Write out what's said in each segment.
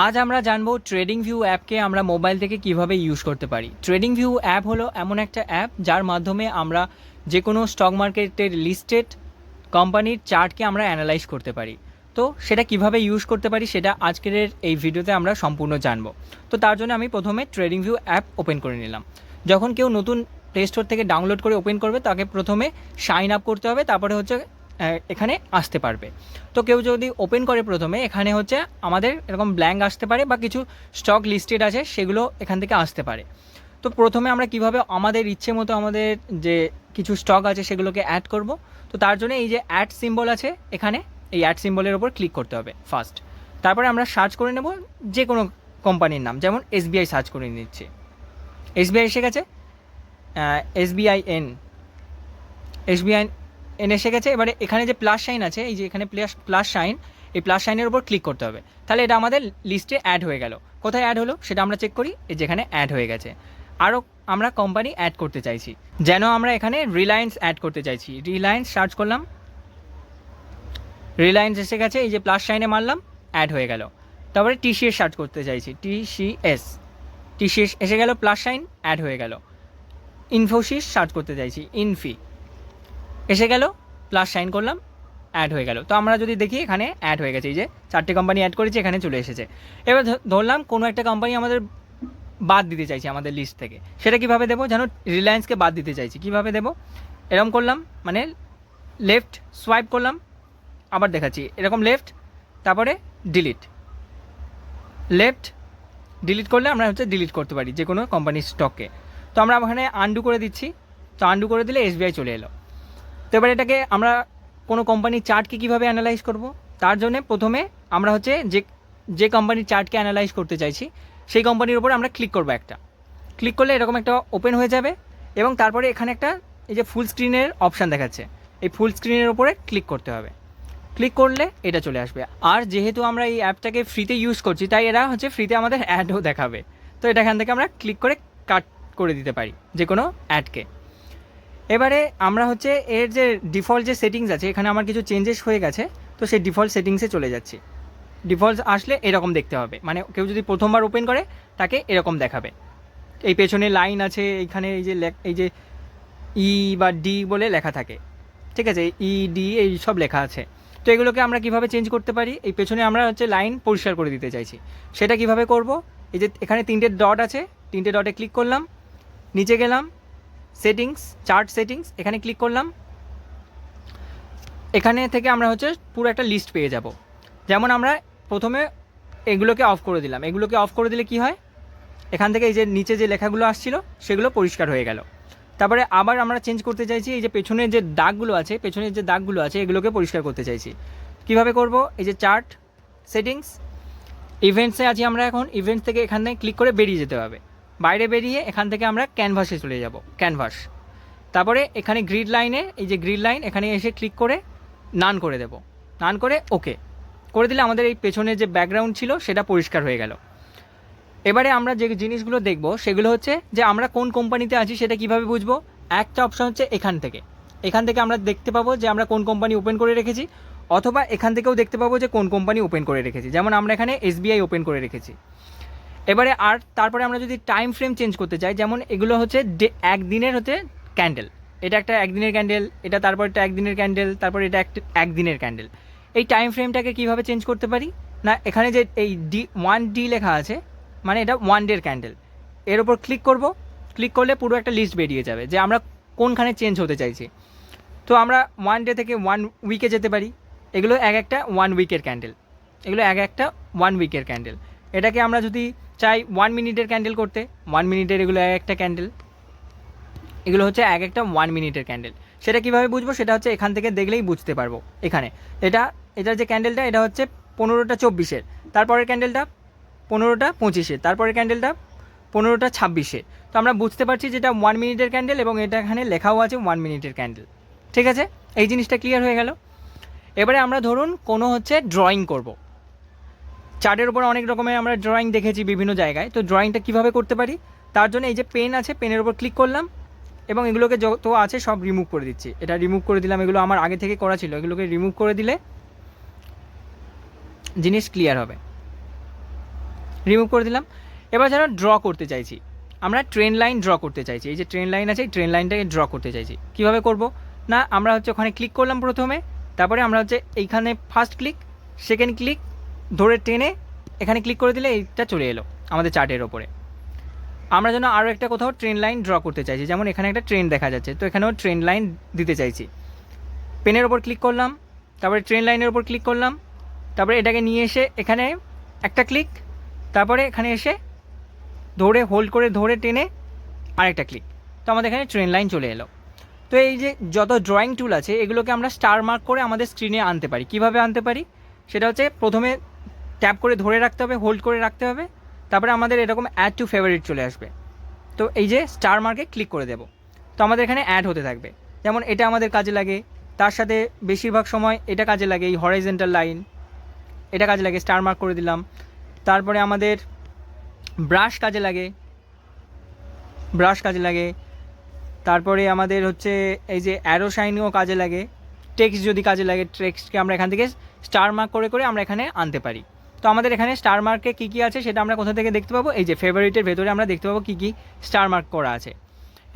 আজ আমরা জানব ট্রেডিং ভিউ অ্যাপকে আমরা মোবাইল থেকে কীভাবে ইউজ করতে পারি। ট্রেডিং ভিউ অ্যাপ হলো এমন একটা অ্যাপ যার মাধ্যমে আমরা যে কোনো স্টক মার্কেটের লিস্টেড কোম্পানির চার্টকে আমরা অ্যানালাইজ করতে পারি। তো সেটা কীভাবে ইউজ করতে পারি সেটা আজকের এই ভিডিওতে আমরা সম্পূর্ণ জানব। তো তার জন্য আমি প্রথমে ট্রেডিং ভিউ অ্যাপ ওপেন করে নিলাম। যখন কেউ নতুন প্লে স্টোর থেকে ডাউনলোড করে ওপেন করবে, তাকে প্রথমে সাইন আপ করতে হবে, তারপরে হচ্ছে এখানে আসতে পারবে। তো কেউ যদি ওপেন করে প্রথমে, এখানে হচ্ছে আমাদের এরকম ব্ল্যাঙ্ক আসতে পারে বা কিছু স্টক লিস্টেড আছে, সেগুলো এখান থেকে আসতে পারে। তো প্রথমে আমরা কীভাবে আমাদের ইচ্ছে মতো আমাদের যে কিছু স্টক আছে, সেগুলোকে অ্যাড করব। তো তার জন্য এই যে অ্যাড সিম্বল আছে, এখানে এই অ্যাড সিম্বলের ওপর ক্লিক করতে হবে ফার্স্ট তারপরে আমরা সার্চ করে নেব যে কোনো কোম্পানির নাম, যেমন এসবিআই সার্চ করে নিচ্ছি। এসবিআই এসে গেছে? এসবিআই এন এসবিআই এন এসে গেছে। এবারে এখানে যে প্লাস সাইন আছে, এই যে এখানে প্লাস প্লাস সাইন এই প্লাস সাইনের উপর ক্লিক করতে হবে। তাহলে এটা আমাদের লিস্টে অ্যাড হয়ে গেল। কোথায় অ্যাড হলো? সেটা আমরা চেক করি। এই যেখানে অ্যাড হয়ে গেছে। আরও আমরা কোম্পানি অ্যাড করতে চাইছি। যেন আমরা এখানে রিলায়েন্স অ্যাড করতে চাইছি। রিলায়েন্স সার্চ করলাম। রিলায়েন্স এসে গেছে। এই যে প্লাস সাইনে মারলাম অ্যাড হয়ে গেল। তারপরে টিসিএস সার্চ করতে চাইছি। টিসিএস টিসিএস এসে গেল প্লাস সাইন অ্যাড হয়ে গেল। ইনফোসিস সার্চ করতে চাইছি। ইনফি এসে গেল প্লাস সাইন করলাম অ্যাড হয়ে গেল। তো আমরা যদি দেখি এখানে অ্যাড হয়ে গেছে, এই যে চারটে কোম্পানি অ্যাড করেছি, এখানে চলে এসেছে। এবার ধরলাম কোনো একটা কোম্পানি আমাদের বাদ দিতে চাইছি আমাদের লিস্ট থেকে। সেটা কীভাবে দেবো যেন রিলায়েন্সকে বাদ দিতে চাইছি? কীভাবে দেবো? এরকম করলাম মানে লেফট সোয়াইপ করলাম, আবার দেখাচ্ছি। এরকম লেফট তারপরে ডিলিট লেফট ডিলিট করলে আমরা হচ্ছে ডিলিট করতে পারি যে কোনো কোম্পানির স্টককে তো আমরা ওখানে আন্ডু করে দিচ্ছি। তো আন্ডু করে দিলে এসবিআই চলে এলো। তো এবার এটাকে আমরা কোনো কোম্পানির চার্টকে কীভাবে অ্যানালাইজ করব? তার জন্য প্রথমে আমরা হচ্ছে যে যে কোম্পানির চার্টকে অ্যানালাইজ করতে চাইছি, সেই কোম্পানির উপর আমরা ক্লিক করব একটা। ক্লিক করলে এরকম একটা ওপেন হয়ে যাবে এবং তারপরে এখানে একটা এই যে ফুল স্ক্রিনের অপশান দেখাচ্ছে, এই ফুল স্ক্রিনের উপরে ক্লিক করতে হবে। ক্লিক করলে এটা চলে আসবে। আর যেহেতু আমরা এই অ্যাপটাকে ফ্রিতে ইউজ করছি, তাই এরা হচ্ছে ফ্রিতে আমাদের অ্যাডও দেখাবে। তো এটা এখান থেকে আমরা ক্লিক করে কাট করে দিতে পারি যে কোনো অ্যাডকে এবারে আমরা হচ্ছে এর যে ডিফল্ট যে সেটিংস আছে, এখানে আমার কিছু চেঞ্জেস হয়ে গেছে, তো সেই ডিফল্ট সেটিংসে চলে যাচ্ছি। ডিফল্ট আসলে এরকম দেখতে হবে মানে কেউ যদি প্রথমবার ওপেন করে, তাকে এরকম দেখাবে। এই পেছনে লাইন আছে, এইখানে এই যে এই যে ই বা ডি বলে লেখা থাকে। ঠিক আছে? ই ডি এই সব লেখা আছে। তো এগুলোকে আমরা কীভাবে চেঞ্জ করতে পারি? এই পেছনে আমরা হচ্ছে লাইন পরিষ্কার করে দিতে চাইছি। সেটা কীভাবে করব? এই যে এখানে তিনটে ডট আছে, তিনটে ডটে ক্লিক করলাম, নিচে গেলাম সেটিংস চার্ট সেটিংস এখানে ক্লিক করলাম। এখানে থেকে আমরা হচ্ছে পুরো একটা লিস্ট পেয়ে যাব। যেমন আমরা প্রথমে এগুলোকে অফ করে দিলাম। এগুলোকে অফ করে দিলে কি হয়? এখান থেকে এই যে নিচে যে লেখাগুলো আসছিল, সেগুলো পরিষ্কার হয়ে গেল। তারপরে আবার আমরা চেঞ্জ করতে চাইছি, এই যে পেছনের যে দাগগুলো আছে, পেছনের যে দাগগুলো আছে, এগুলোকে পরিষ্কার করতে চাইছি। কীভাবে করব? এই যে চার্ট সেটিংস ইভেন্টসে আছি আমরা এখন ইভেন্টস থেকে এখানে ক্লিক করে বেরিয়ে যেতে হবে। বাইরে বেরিয়ে এখান থেকে আমরা ক্যানভাসে চলে যাব ক্যানভাস তারপরে এখানে গ্রিড লাইনে এই যে গ্রিড লাইন এখানে এসে ক্লিক করে নান করে দেব। নান করে ওকে করে দিলে আমাদের এই পেছনে যে ব্যাকগ্রাউন্ড ছিল, সেটা পরিষ্কার হয়ে গেল। এবারে আমরা যে জিনিসগুলো দেখব, সেগুলো হচ্ছে যে আমরা কোন কোম্পানিতে আছি সেটা কীভাবে বুঝব? একটা অপশন হচ্ছে এখান থেকে। এখান থেকে আমরা দেখতে পাবো যে আমরা কোন কোম্পানি ওপেন করে রেখেছি, অথবা এখান থেকেও দেখতে পাবো যে কোন কোম্পানি ওপেন করে রেখেছি। যেমন আমরা এখানে এসবিআই ওপেন করে রেখেছি। এবারে আর তারপরে আমরা যদি টাইম ফ্রেম চেঞ্জ করতে চাই, যেমন এগুলো হচ্ছে একদিনের হচ্ছে ক্যান্ডেল এটা একটা একদিনের ক্যান্ডেল এটা তারপর একটা একদিনের ক্যান্ডেল তারপর এটা একটা একদিনের ক্যান্ডেল এই টাইম ফ্রেমটাকে কীভাবে চেঞ্জ করতে পারি? না, এখানে যে এই ডি ওয়ান ডি লেখা আছে মানে এটা ওয়ান ডের ক্যান্ডেল এর ওপর ক্লিক করব। ক্লিক করলে পুরো একটা লিস্ট বেরিয়ে যাবে যে আমরা কোনখানে চেঞ্জ হতে চাইছি। তো আমরা ওয়ান ডে থেকে ওয়ান উইকে যেতে পারি। এগুলো এক একটা ওয়ান উইকের ক্যান্ডেল এগুলো এক একটা ওয়ান উইকের ক্যান্ডেল এটাকে আমরা যদি চাই ওয়ান মিনিটের ক্যান্ডেল করতে। ওয়ান মিনিটের এগুলো এক একটা ক্যান্ডেল এগুলো হচ্ছে এক একটা ওয়ান মিনিটের ক্যান্ডেল সেটা কীভাবে বুঝব? সেটা হচ্ছে এখান থেকে দেখলেই বুঝতে পারব। এখানে। এটা, এটার যে ক্যান্ডেলটা এটা হচ্ছে পনেরোটা চব্বিশের। তারপরের ক্যান্ডেলটা পনেরোটা পঁচিশের। তারপরের ক্যান্ডেলটা পনেরোটা ছাব্বিশের। তো আমরা বুঝতে পারছি যেটা ওয়ান মিনিটের ক্যান্ডেল এবং এটা এখানে লেখাও আছে ওয়ান মিনিটের ক্যান্ডেল ঠিক আছে? এই জিনিসটা ক্লিয়ার হয়ে গেল। এবারে আমরা ধরুন কোনো হচ্ছে ড্রয়িং করব। চার্টের উপর অনেক রকমের আমরা ড্রয়িং দেখেছি বিভিন্ন জায়গায়। তো ড্রয়িংটা কীভাবে করতে পারি? তার জন্য এই যে পেন আছে পেনের উপর ক্লিক করলাম এবং এগুলোকে যত আছে সব রিমুভ করে দিচ্ছি। এটা রিমুভ করে দিলাম, এগুলো আমার আগে থেকে করা ছিল। এগুলোকে রিমুভ করে দিলে জিনিস ক্লিয়ার হবে। রিমুভ করে দিলাম। এবার যেন ড্র করতে চাইছি, আমরা ট্রেন লাইন ড্র করতে চাইছি। এই যে ট্রেন লাইন আছে ট্রেন লাইনটাকে ড্র করতে চাইছি। কীভাবে করব? না, আমরা হচ্ছে ওখানে ক্লিক করলাম প্রথমে, তারপরে আমরা হচ্ছে এইখানে ফার্স্ট ক্লিক সেকেন্ড ক্লিক ধরে টেনে এখানে ক্লিক করে দিলে এইটা চলে এলো আমাদের চার্টের ওপরে। আমরা যেন আরও একটা কোথাও ট্রেন লাইন ড্র করতে চাইছি, যেমন এখানে একটা ট্রেন দেখা যাচ্ছে, তো এখানেও ট্রেন লাইন দিতে চাইছি। পেনের ওপর ক্লিক করলাম, তারপরে ট্রেন লাইনের ওপর ক্লিক করলাম, তারপরে এটাকে নিয়ে এসে এখানে একটা ক্লিক তারপরে এখানে এসে ধরে হোল্ড করে ধরে টেনে আরেকটা ক্লিক তো আমাদের এখানে ট্রেন লাইন চলে এলো। তো এই যে যত ড্রয়িং টুল আছে, এগুলোকে আমরা স্টার মার্ক করে আমাদের স্ক্রিনে আনতে পারি। কীভাবে আনতে পারি? সেটা হচ্ছে প্রথমে ট্যাপ করে ধরে রাখতে হবে, হোল্ড করে রাখতে হবে, তারপরে আমাদের এরকম অ্যাড টু ফেভারিট চলে আসবে। তো এই যে স্টার মার্কে ক্লিক করে দেব। তো আমাদের এখানে অ্যাড হতে থাকবে। যেমন এটা আমাদের কাজে লাগে, তার সাথে বেশিরভাগ সময় এটা কাজে লাগে, এই হরাইজেন্টাল লাইন এটা কাজে লাগে স্টার মার্ক করে দিলাম। তারপরে আমাদের ব্রাশ কাজে লাগে ব্রাশ কাজে লাগে। তারপরে আমাদের হচ্ছে এই যে অ্যারো শাইনও কাজে লাগে। টেক্সট যদি কাজে লাগে টেক্সটকে আমরা এখান থেকে স্টার মার্ক করে করে আমরা এখানে আনতে পারি। তো আমাদের এখানে স্টার মার্কে কী কী আছে সেটা আমরা কোথা থেকে দেখতে পাবো? এই যে ফেভারিটের ভেতরে আমরা দেখতে পাবো কী কী স্টার মার্ক করা আছে।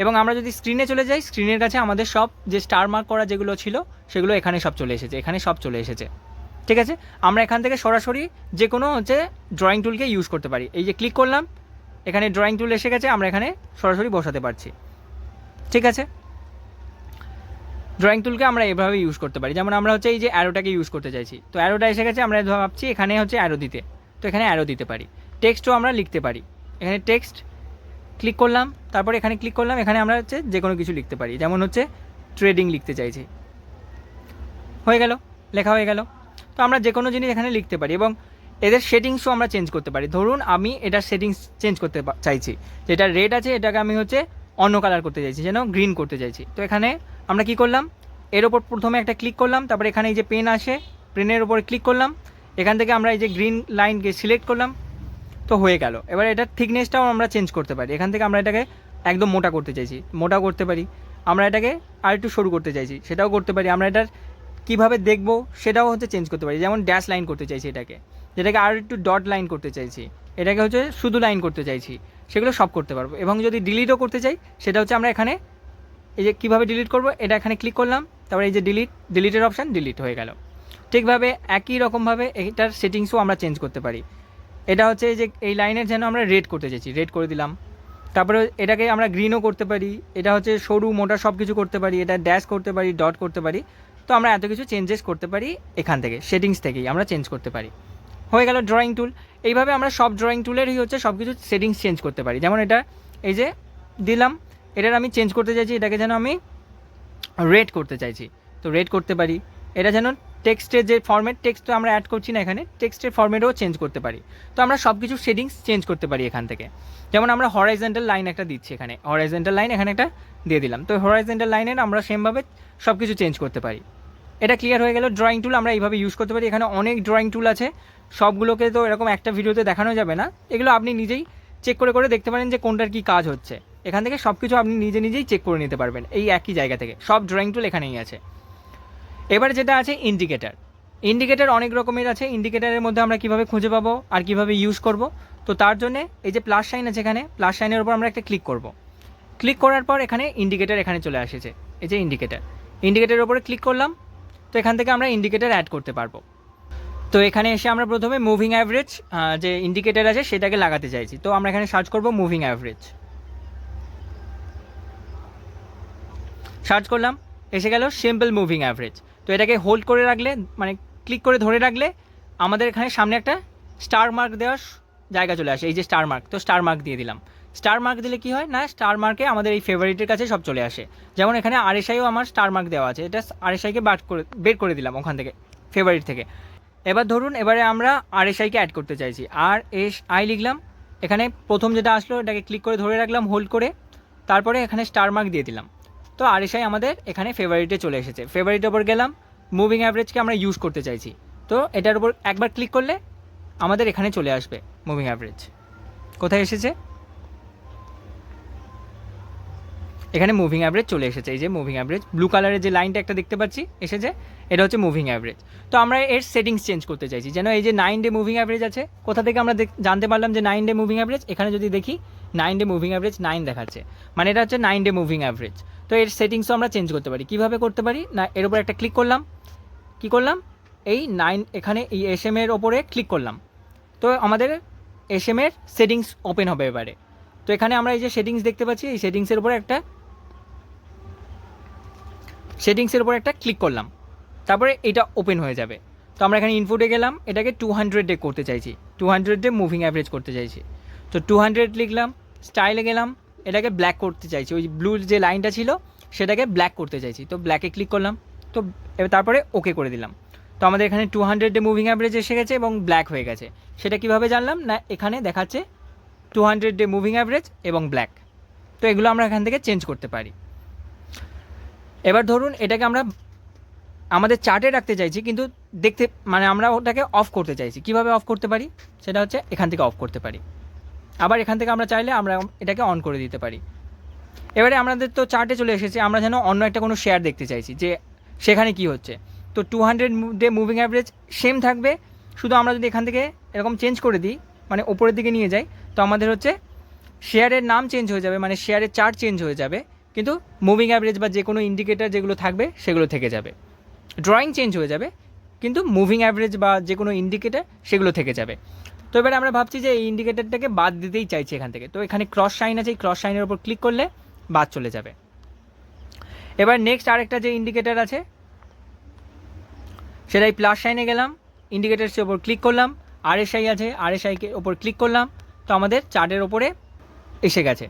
এবং আমরা যদি স্ক্রিনে চলে যাই স্ক্রিনের কাছে আমাদের সব যে স্টার মার্ক করা যেগুলো ছিল, সেগুলো এখানে সব চলে এসেছে, এখানে সব চলে এসেছে। ঠিক আছে? আমরা এখান থেকে সরাসরি যে কোনো হচ্ছে ড্রয়িং টুলকে ইউজ করতে পারি। এই যে ক্লিক করলাম, এখানে ড্রয়িং টুল এসে গেছে, আমরা এখানে সরাসরি বসাতে পারছি। ঠিক আছে? ড্রয়িং টুলকে আমরা এভাবে ইউজ করতে পারি। যেমন আমরা হচ্ছে এই যে অ্যারোটাকে ইউজ করতে চাইছি। তো অ্যারোটা এসে গেছে, আমরা ভাবছি এখানে হচ্ছে অ্যারো দিতে। তো এখানে অ্যারো দিতে পারি। টেক্সটও আমরা লিখতে পারি। এখানে টেক্সট ক্লিক করলাম, তারপরে এখানে ক্লিক করলাম, এখানে আমরা হচ্ছে যে কোনো কিছু লিখতে পারি। যেমন হচ্ছে ট্রেডিং লিখতে চাইছি। হয়ে গেল, লেখা হয়ে গেল। তো আমরা যে কোনো জিনিস এখানে লিখতে পারি এবং এদের সেটিংসও আমরা চেঞ্জ করতে পারি। ধরুন আমি এটার সেটিংস চেঞ্জ করতে চাইছি। যেটা রেড আছে, এটাকে আমি হচ্ছে অন্য কালার করতে চাইছি, যেন গ্রিন করতে চাইছি। তো এখানে আমরা কি করলাম? এর ওপর প্রথমে একটা ক্লিক করলাম, তারপরে এখানে এই যে পেন আসে পেনের ওপরে ক্লিক করলাম, এখান থেকে আমরা এই যে গ্রিন লাইনকে সিলেক্ট করলাম, তো হয়ে গেল। এবার এটার থিকনেসটাও আমরা চেঞ্জ করতে পারি। এখান থেকে আমরা এটাকে একদম মোটা করতে চাইছি, মোটা করতে পারি। আমরা এটাকে আর একটু সরু করতে চাইছি, সেটাও করতে পারি। আমরা এটার কীভাবে দেখব সেটাও হচ্ছে চেঞ্জ করতে পারি। যেমন ড্যাশ লাইন করতে চাইছি এটাকে। যেটাকে আর একটু ডট লাইন করতে চাইছি। এটাকে হচ্ছে শুধু লাইন করতে চাইছি। সেগুলো সব করতে পারব। এবং যদি ডিলিটও করতে চাই, সেটা হচ্ছে আমরা এখানে এই যে কীভাবে ডিলিট করব, এটা এখানে ক্লিক করলাম, তারপরে এই যে ডিলিট ডিলিটের অপশান ডিলিট হয়ে গেল। ঠিকভাবে একই রকমভাবে এটার সেটিংসও আমরা চেঞ্জ করতে পারি। এটা হচ্ছে যে এই লাইনের যেন আমরা রেড করতে চাইছি রেড করে দিলাম। তারপরে এটাকে আমরা গ্রিনও করতে পারি, এটা হচ্ছে সরু, মোটা সব কিছু করতে পারি, এটা ড্যাশ করতে পারি ডট করতে পারি। তো আমরা এত কিছু চেঞ্জেস করতে পারি এখান থেকে সেটিংস থেকেই আমরা চেঞ্জ করতে পারি। হয়ে গেল ড্রয়িং টুল এইভাবে আমরা সব ড্রয়িং টুলেরই হচ্ছে সব কিছু সেটিংস চেঞ্জ করতে পারি। যেমন এটা, এই যে দিলাম এটার আমি চেঞ্জ করতে চাইছি, এটাকে যেন আমি রেড করতে চাইছি। তো রেড করতে পারি। এটা যেন টেক্সটের যে ফর্মেট টেক্সট তো আমরা অ্যাড করছি না এখানে টেক্সটের ফর্মেটও চেঞ্জ করতে পারি। তো আমরা সব কিছু শেডিংস চেঞ্জ করতে পারি এখান থেকে। যেমন আমরা হরাইজেন্টাল লাইন একটা দিচ্ছি এখানে। হরাইজেন্টাল লাইন এখানে একটা দিয়ে দিলাম। তো হরাইজেন্টাল লাইনের আমরা সেমভাবে সব কিছু চেঞ্জ করতে পারি। এটা ক্লিয়ার হয়ে গেল। ড্রয়িং টুল আমরা এইভাবে ইউজ করতে পারি। এখানে অনেক ড্রয়িং টুল আছে। সবগুলোকে তো এরকম একটা ভিডিওতে দেখানো যাবে না। এগুলো আপনি নিজেই চেক করে করে দেখতে পারেন যে কোনটার কী কাজ হচ্ছে। এখান থেকে সব কিছু আপনি নিজে নিজেই চেক করে নিতে পারবেন, এই একই জায়গা থেকে। সব ড্রয়িং টুল এখানেই আছে। এবার যেটা আছে ইন্ডিকেটার ইন্ডিকেটার অনেক রকমের আছে। ইন্ডিকেটারের মধ্যে আমরা কীভাবে খুঁজে পাবো আর কীভাবে ইউজ করব? তো তার জন্য এই যে প্লাস সাইন আছে এখানে প্লাস সাইনের উপর আমরা একটা ক্লিক করব। ক্লিক করার পর এখানে ইন্ডিকেটার এখানে চলে আসেছে। এই যে ইন্ডিকেটার ইন্ডিকেটারের উপরে ক্লিক করলাম, তো এখান থেকে আমরা ইন্ডিকেটার অ্যাড করতে পারব। তো এখানে এসে আমরা প্রথমে মুভিং অ্যাভারেজ যে ইন্ডিকেটার আছে সেটাকে লাগাতে চাইছি। তো আমরা এখানে সার্চ করব মুভিং অ্যাভারেজ সার্চ করলাম, এসে গেল সিম্পল মুভিং অ্যাভারেজ তো এটাকে হোল্ড করে রাখলে মানে ক্লিক করে ধরে রাখলে আমাদের এখানে সামনে একটা স্টার মার্ক দেওয়ার জায়গা চলে আসে, এই যে স্টার মার্ক তো স্টার মার্ক দিয়ে দিলাম। স্টার মার্ক দিলে কি হয় না স্টার মার্কে আমাদের এই ফেভারিটের কাছে সব চলে আসে। যেমন এখানে আরএসআইও আমার স্টার মার্ক দেওয়া আছে, এটা আরএসআইকে বাদ করে, বের করে দিলাম ওখান থেকে ফেভারিট থেকে। এবার ধরুন, এবারে আমরা আরএসআইকে অ্যাড করতে চাইছি। আর এস আই লিখলাম, এখানে প্রথম যেটা আসলো, এটাকে ক্লিক করে ধরে রাখলাম হোল্ড করে, তারপরে এখানে স্টার মার্ক দিয়ে দিলাম। তো আরএসআই আমাদের এখানে ফেভারিটে চলে এসেছে। ফেভারিটের ওপর গেলাম মুভিং অ্যাভারেজকে আমরা ইউজ করতে চাইছি। তো এটার উপর একবার ক্লিক করলে আমাদের এখানে চলে আসবে মুভিং অ্যাভারেজ কোথায় এসেছে? এখানে মুভিং অ্যাভারেজ চলে এসেছে। এই যে মুভিং অ্যাভারেজ ব্লু কালারের যে লাইনটা একটা দেখতে পাচ্ছি, এসেছে, এটা হচ্ছে মুভিং অ্যাভারেজ তো আমরা এর সেটিংস চেঞ্জ করতে চাইছি, যেন এই যে নাইন ডে মুভিং অ্যাভারেজ আছে, কোথা থেকে আমরা জানতে পারলাম যে নাইন ডে মুভিং অ্যাভারেজ এখানে যদি দেখি nine day moving average nine দেখাচ্ছে। মানে এটা হচ্ছে নাইন ডে মুভিং অ্যাভারেজ তো এর সেটিংসও আমরা চেঞ্জ করতে পারি। কীভাবে করতে পারি? না, এর উপর একটা ক্লিক করলাম। কি করলাম? এই নাইন এখানে এই এস এম এর ওপরে ক্লিক করলাম। তো আমাদের এস এম এর সেটিংস ওপেন হবে এবারে। তো এখানে আমরা এই যে সেটিংস দেখতে পাচ্ছি, এই সেটিংসের উপরে একটা সেটিংসের উপর একটা ক্লিক করলাম। তারপরে এটা ওপেন হয়ে যাবে। তো আমরা এখানে ইনপুটে গেলাম। এটাকে টু হান্ড্রেডে করতে চাইছি। টু হান্ড্রেডে মুভিং অ্যাভারেজ করতে চাইছি। তো টু হান্ড্রেড লিখলাম। স্টাইলে গেলাম। এটাকে ব্ল্যাক করতে চাইছি। ওই ব্লু যে লাইনটা ছিল, সেটাকে ব্ল্যাক করতে চাইছি। তো ব্ল্যাকে ক্লিক করলাম। তো তারপরে ওকে করে দিলাম। তো আমাদের এখানে টু হান্ড্রেডে মুভিং অ্যাভারেজ এসে গেছে এবং ব্ল্যাক হয়ে গেছে। সেটা কীভাবে জানলাম? না, এখানে দেখাচ্ছে টু হান্ড্রেড মুভিং অ্যাভারেজ এবং ব্ল্যাক তো এগুলো আমরা এখান থেকে চেঞ্জ করতে পারি। এবার ধরুন এটাকে আমরা, আমাদের চার্টে রাখতে চাইছি, কিন্তু দেখতে মানে আমরা ওটাকে অফ করতে চাইছি। কীভাবে অফ করতে পারি? সেটা হচ্ছে এখান থেকে অফ করতে পারি। আবার এখান থেকে আমরা চাইলে আমরা এটাকে অন করে দিতে পারি। এবারে আমাদের তো চার্টে চলে এসেছে, আমরা যেন অন্য একটা কোনো শেয়ার দেখতে চাইছি, যে সেখানে কি হচ্ছে। তো two hundred day moving average same থাকবে, শুধু আমরা যদি এখান থেকে এরকম চেঞ্জ করে দিই মানে ওপরের দিকে নিয়ে যাই, তো আমাদের হচ্ছে শেয়ারের নাম চেঞ্জ হয়ে যাবে মানে শেয়ারের চার্ট চেঞ্জ হয়ে যাবে, কিন্তু মুভিং অ্যাভারেজ বা যে কোনো ইন্ডিকেটার যেগুলো থাকবে, সেগুলো থেকে যাবে। ড্রয়িং চেঞ্জ হয়ে যাবে, কিন্তু মুভিং অ্যাভারেজ বা যে কোনো ইন্ডিকেটার সেগুলো থেকে যাবে। তো এবারে আমরা ভাবছি যে এই ইন্ডিকেটারটাকে বাদ দিতেই চাইছি এখান থেকে। তো এখানে ক্রস সাইন আছে, এই ক্রস সাইনের ওপর ক্লিক করলে বাদ চলে যাবে। এবার নেক্সট আরেকটা যে ইন্ডিকেটার আছে, সেটাই প্লাস সাইনে গেলাম ইন্ডিকেটার্সের ওপর ক্লিক করলাম আরএসআই আছে আরএসআইকে ওপর ক্লিক করলাম, তো আমাদের চার্টের ওপরে এসে গেছে।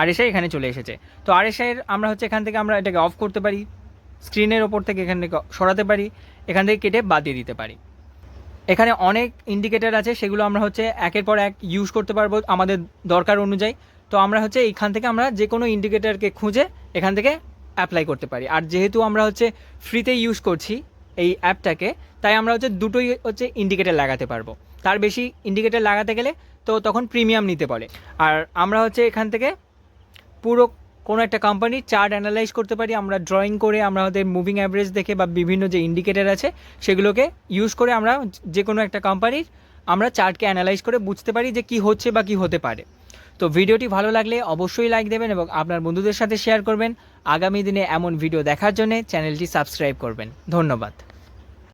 আরএসআই এখানে চলে এসেছে। তো আরএসআইয়ের আমরা হচ্ছে এখান থেকে আমরা এটাকে অফ করতে পারি স্ক্রিনের ওপর থেকে এখান থেকে সরাতে পারি, এখান থেকে কেটে বাদ দিয়ে দিতে পারি। এখানে অনেক ইন্ডিকেটার আছে, সেগুলো আমরা হচ্ছে একের পর এক ইউজ করতে পারব আমাদের দরকার অনুযায়ী। তো আমরা হচ্ছে এখান থেকে আমরা যে কোনো ইন্ডিকেটারকে খুঁজে এখান থেকে অ্যাপ্লাই করতে পারি। আর যেহেতু আমরা হচ্ছে ফ্রিতে ইউজ করছি এই অ্যাপটাকে তাই আমরা হচ্ছে দুটোই হচ্ছে ইন্ডিকেটার লাগাতে পারব। তার বেশি ইন্ডিকেটার লাগাতে গেলে তো তখন প্রিমিয়াম নিতে পারে। আর আমরা হচ্ছে এখান থেকে পুরো কোনো একটা কোম্পানির চার্ট অ্যানালাইজ করতে পারি, আমরা ড্রয়িং করে, আমরা আমাদের মুভিং অ্যাভারেজ দেখে বা বিভিন্ন যে ইন্ডিকেটার আছে, সেগুলোকে ইউজ করে আমরা যে কোনো একটা কোম্পানির আমরা চার্টকে অ্যানালাইজ করে বুঝতে পারি যে কি হচ্ছে বা কি হতে পারে। তো ভিডিওটি ভালো লাগলে অবশ্যই লাইক দেবেন এবং আপনার বন্ধুদের সাথে শেয়ার করবেন। আগামী দিনে এমন ভিডিও দেখার জন্য চ্যানেলটি সাবস্ক্রাইব করবেন। ধন্যবাদ।